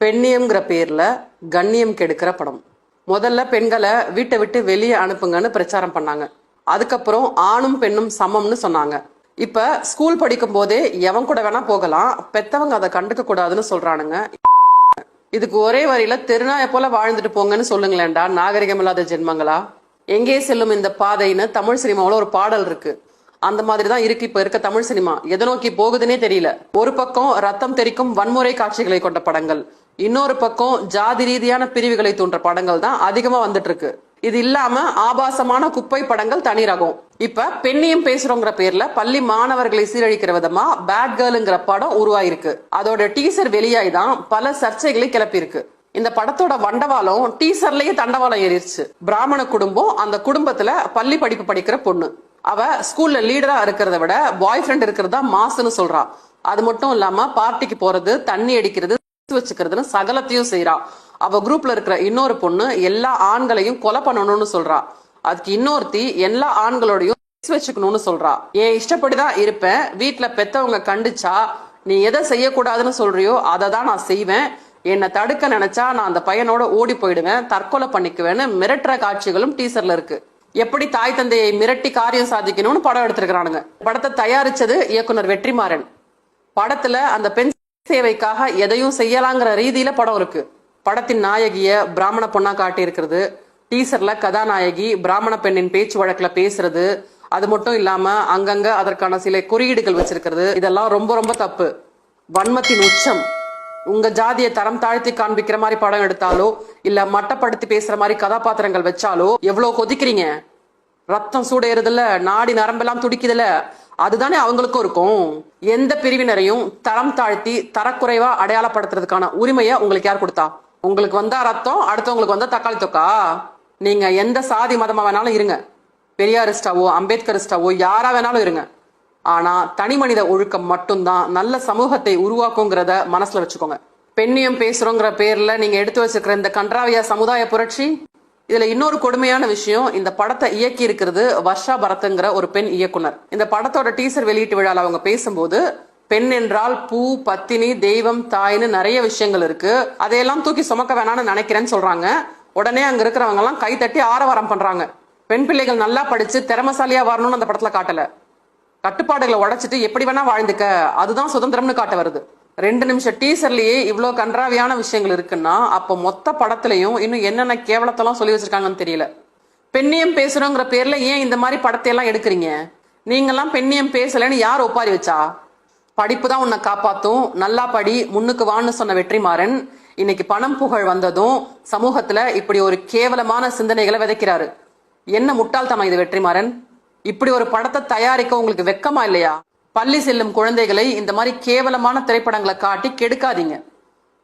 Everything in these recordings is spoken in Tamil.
பெண்ணியம்ங்கிற பேர்ல கண்ணியம் கெடுக்கிற படம். முதல்ல பெண்களை வீட்டை விட்டு வெளியே அனுப்புங்கன்னு பிரச்சாரம் பண்ணாங்க. அதுக்கப்புறம் ஆணும் பெண்ணும் சமம்னு சொன்னாங்க. இப்ப ஸ்கூல் படிக்கும் போதே எவன் கூட வேணா போகலாம் பெத்தவங்க அதை கண்டுக்க கூடாதுன்னு சொல்றானுங்க. இதுக்கு ஒரே வரியில தெருநாயை போல வாழ்ந்துட்டு போங்கன்னு சொல்லுங்களேன்டா நாகரிகம் இல்லாத ஜென்மங்களா? எங்கே செல்லும் இந்த பாதைன்னு தமிழ் சினிமாவில் ஒரு பாடல் இருக்கு. அந்த மாதிரி தான் இருக்கு இப்ப இருக்க தமிழ் சினிமா. எதை நோக்கி போகுதுன்னே தெரியல. ஒரு பக்கம் ரத்தம் தெரிக்கும் வன்முறை காட்சிகளை கொண்ட படங்கள். இன்னொரு பக்கம் ஜாதி ரீதியான பிரிவுகளை தூண்டுற படங்கள் தான் அதிகமா வந்துட்டு இருக்கு இது இல்லாம ஆபாசமான குப்பை படங்கள் தனி ரகம் இப்ப பெண்ணியம் பேசுறோங்கிற பேர்ல பள்ளி மாணவர்களை சீரழிக்கிற விதமா பேட் கேர்ளுங்கிற படம் உருவாயிருக்கு. அதோட டீசர் வெளியாய் தான் பல சர்ச்சைகளை கிளப்பியிருக்கு. இந்த படத்தோட வண்டவாளம் டீசர்லயே தண்டவாளம் ஏறிடுச்சு பிராமண குடும்பம் அந்த குடும்பத்துல பள்ளி படிப்பு படிக்கிற பொண்ணு. அவ ஸ்கூல்ல லீடரா இருக்கிறத விட பாய் ஃப்ரெண்ட் இருக்கிறதா மாசுன்னு சொல்றா. அது மட்டும் இல்லாம பார்ட்டிக்கு போறது தண்ணி அடிக்கிறது வச்சுக்கிறதுன்னு சகலத்தையும் செய்றா. அவ குரூப்ல இருக்கிற இன்னொரு பொண்ணு எல்லா ஆண்களையும் கொலை பண்ணணும்னு சொல்றா. அதுக்கு இன்னொருத்தி எல்லா ஆண்களோடையும் வச்சுக்கணும்னு சொல்றா. என் இஷ்டப்படிதான் இருப்பேன். வீட்டுல பெத்தவங்க கண்டிச்சா நீ எதை செய்யக்கூடாதுன்னு சொல்றியோ அதை தான் நான் செய்வேன். என்னை தடுக்க நினைச்சா நான் அந்த பையனோட ஓடி போயிடுவேன். தற்கொலை பண்ணிக்குவேன்னு மிரட்டுற காட்சிகளும் டீசர்ல இருக்கு. எப்படி தாய் தந்தையை மிரட்டி காரியம் சாதிக்கணும்னு படம் எடுத்திருக்கிறானுங்க. படத்தை தயாரிச்சது இயக்குனர் வெற்றிமாறன். படத்துல அந்த பெண் சேவைக்காக எதையும் செய்யலாங்கிற ரீதியில படம் இருக்கு. படத்தின் நாயகிய பிராமண பொண்ணா காட்டி இருக்கிறது டீசர்ல கதாநாயகி பிராமண பெண்ணின் பேச்சு வழக்குல பேசுறது. அது மட்டும் இல்லாம அங்கங்க அதற்கான சில குறியீடுகள் வச்சிருக்கிறது. இதெல்லாம் ரொம்ப ரொம்ப தப்பு. வன்மத்தின் உச்சம். உங்க ஜாதியை தரம் தாழ்த்தி காண்பிக்கிற மாதிரி படம் எடுத்தாலோ இல்ல மட்டப்படுத்தி பேசுற மாதிரி கதாபாத்திரங்கள் வச்சாலோ எவ்வளவு கொதிக்கிறீங்க? ரத்தம் சூடேறுதுல நாடி நரம்பெல்லாம் துடிக்குதுல அதுதானே அவங்களுக்கும் இருக்கும். எந்த பிரிவினரையும் தரம் தாழ்த்தி தரக்குறைவா அடையாளப்படுத்துறதுக்கான உரிமையை உங்களுக்கு யார் கொடுத்தா? உங்களுக்கு வந்தா ரத்தம் அடுத்தவங்களுக்கு வந்தா தக்காளி தொக்கா? நீங்க எந்த சாதி மதமா வேணாலும் இருங்க. பெரியாரிஸ்டாவோ அம்பேத்கரிஸ்டாவோ யாரா வேணாலும் இருங்க. ஆனா தனி மனித ஒழுக்கம் மட்டும்தான் நல்ல சமூகத்தை உருவாக்குங்கிறத மனசுல வச்சுக்கோங்க. பெண்ணியம் பேசுறோங்கிற பேர்ல நீங்க எடுத்து வச்சிருக்கிற இந்த கன்றாவிய சமுதாய புரட்சி இதுல இன்னொரு கொடுமையான விஷயம் இந்த படத்தை இயக்கி இருக்கிறது வர்ஷா பரத்ங்கிற ஒரு பெண் இயக்குனர். இந்த படத்தோட டீசர் வெளியீட்டு விழால அவங்க பேசும்போது பெண் என்றால் பூ பத்தினி தெய்வம் தாய்னு நிறைய விஷயங்கள் இருக்கு. அதையெல்லாம் தூக்கி சுமக்க வேணாம்னு நினைக்கிறேன்னு சொல்றாங்க. உடனே அங்க இருக்கிறவங்க எல்லாம் கை தட்டி ஆரவாரம் பண்றாங்க. பெண் பிள்ளைகள் நல்லா படிச்சு திறமசாலியா வரணும்னு அந்த படத்துல காட்டல. கட்டுப்பாடுகளை உடைச்சிட்டு எப்படி வேணா வாழ்ந்துக்க. அதுதான் சுதந்திரம்னு காட்ட வருது. ரெண்டு நிமிஷம் டீசர்லயே இவ்வளோ கன்றாவியான விஷயங்கள் இருக்குன்னா அப்போ மொத்த படத்துலையும் இன்னும் என்னென்ன கேவலத்தெல்லாம் சொல்லி வச்சிருக்காங்கன்னு தெரியல. பெண்ணியம் பேசுறோங்கிற பேர்ல ஏன் இந்த மாதிரி படத்தை எல்லாம் எடுக்கிறீங்க? நீங்கெல்லாம் பெண்ணியம் பேசலைன்னு யார் ஒப்பாரி வச்சா? படிப்பு தான் உன்னை காப்பாத்தும். நல்லா படி முன்னுக்கு வான்னு சொன்ன வெற்றிமாறன் இன்னைக்கு பணம் புகழ் வந்ததும் சமூகத்துல இப்படி ஒரு கேவலமான சிந்தனைகளை விதைக்கிறாரு. என்ன முட்டாள்தமா இது வெற்றிமாறன்? இப்படி ஒரு படத்தை தயாரிக்க உங்களுக்கு வெக்கமா இல்லையா? பள்ளி செல்லும் குழந்தைகளை இந்த மாதிரி கேவலமான திரைப்படங்களை காட்டி கெடுக்காதீங்க.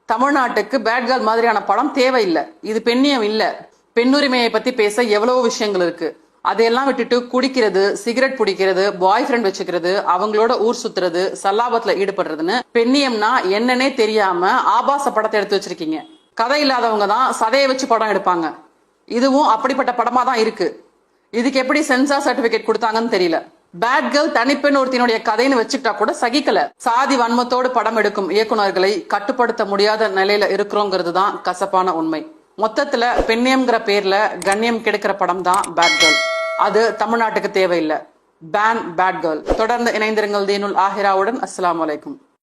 தமிழ்நாட்டுக்கு பேட் மாதிரியான படம் தேவையில்லை. இது பெண்ணியம் இல்ல. பெண்ணுரிமையை பத்தி பேச எவ்வளவோ விஷயங்கள் இருக்கு. அதையெல்லாம் விட்டுட்டு குடிக்கிறது சிகரெட் பிடிக்கிறது பாய் ஃப்ரெண்ட் வச்சுக்கிறது அவங்களோட ஊர் சுத்துறது சல்லாபத்துல ஈடுபடுறதுன்னு பெண்ணியம்னா என்னன்னே தெரியாம ஆபாச படத்தை எடுத்து வச்சிருக்கீங்க. கதை இல்லாதவங்க தான் சதையை வச்சு படம் எடுப்பாங்க. இதுவும் அப்படிப்பட்ட படமா தான் இருக்கு. இதுக்கு எப்படி சென்சார் சர்டிபிகேட் கொடுத்தாங்கன்னு தெரியல. பேட் கேர்ள் தனிப்பெண் ஒருத்தினுடைய கதைன்னு வச்சுக்கிட்டா கூட சகிக்கல. சாதி வன்மத்தோடு படம் எடுக்கும் இயக்குனர்களை கட்டுப்படுத்த முடியாத நிலையில இருக்கிறோங்கிறது தான் கசப்பான உண்மை. மொத்தத்துல பெண்ணியம்ங்கிற பேர்ல கண்ணியம் கெடுக்கிற படம் தான் பேட் கேர்ள் அது தமிழ்நாட்டுக்கு தேவையில்லை. பேன் பேட் கேர்ள் தொடர்ந்து இணைந்திருங்கள் தீனுல் ஆஹிராவுடன். அஸ்லாம் அலைக்கும்.